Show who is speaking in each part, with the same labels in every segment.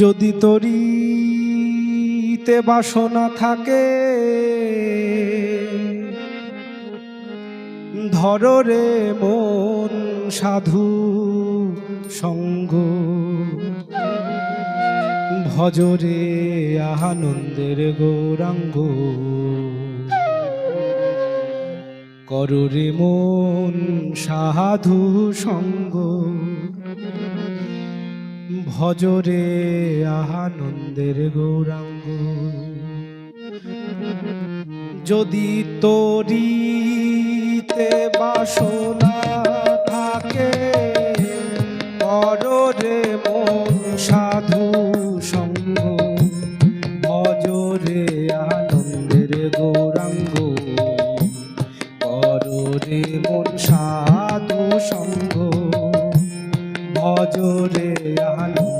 Speaker 1: যদি তরিতে বাসনা থাকে, ধর রে মন সাধু সঙ্গ। ভজরে আনন্দের গৌরাঙ্গ। কররে মন সাধু সঙ্গ। ভজরে আহানন্দের গৌরাঙ্গ। যদি তরিতে বাসনা থাকে কররে মন সাধু সঙ্গ ভজরে আনন্দের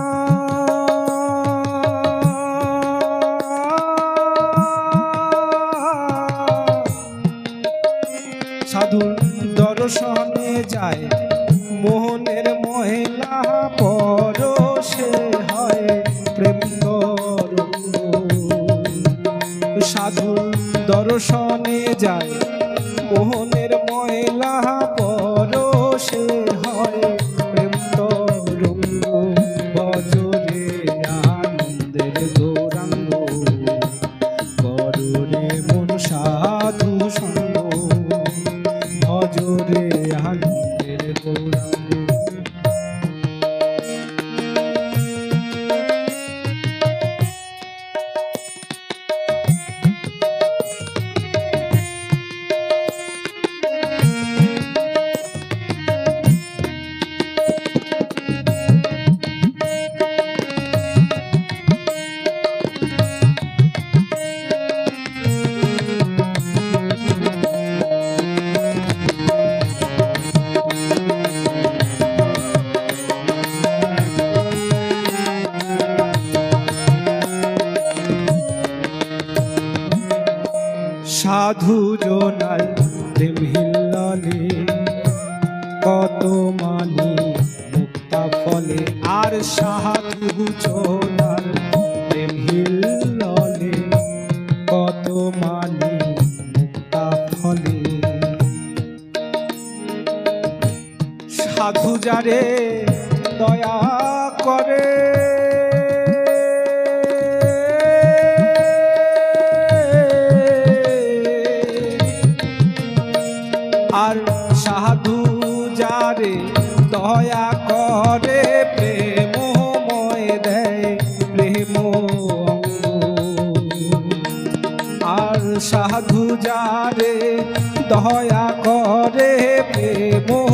Speaker 1: সাধুর দর্শনে যায়। মোহনের মহিলা পরশে হয় প্রেম সাধুর দর্শনে যায়। মোহনের সাধু জোনাই প্রেম হিল্লালে কত মানি মুক্তা ফলে আর সাধু জোনাল সাধু যারে দয়া করে প্রেমময়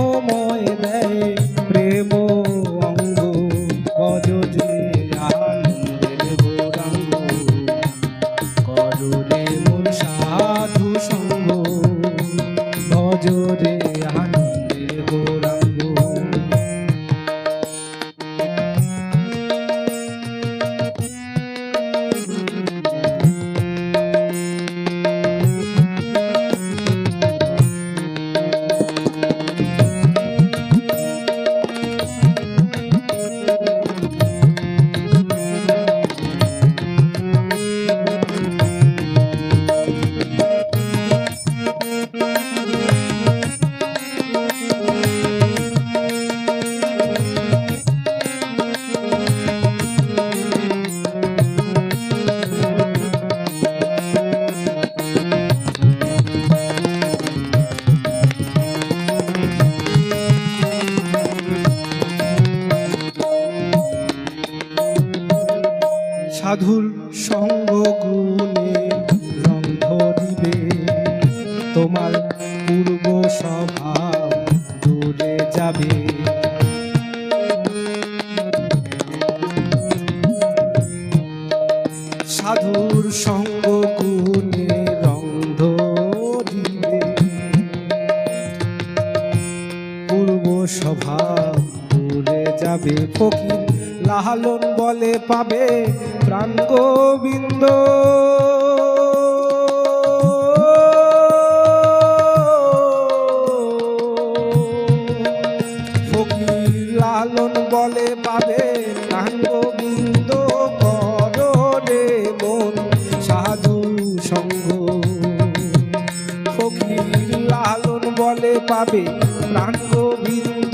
Speaker 1: সাধুর সঙ্গ গুণে রং ধরিবে তোমার পূর্ব স্বভাব দূরে যাবে। সাধুর সঙ্গ গুণে রং ধরিবে পূর্ব স্বভাব দূরে যাবে। ফকির লালন বলে পাবে প্রাণ গোবিন্দ। লালন বলে পাবে প্রাণ গোবিন্দ করো মন সাধু সঙ্গ। ফকির লালন বলে পাবে প্রাণ গোবিন্দ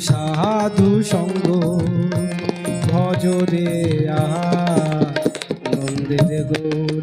Speaker 1: সাধু সঙ্গ ভজরে আহা আনন্দের গৌরাঙ্গ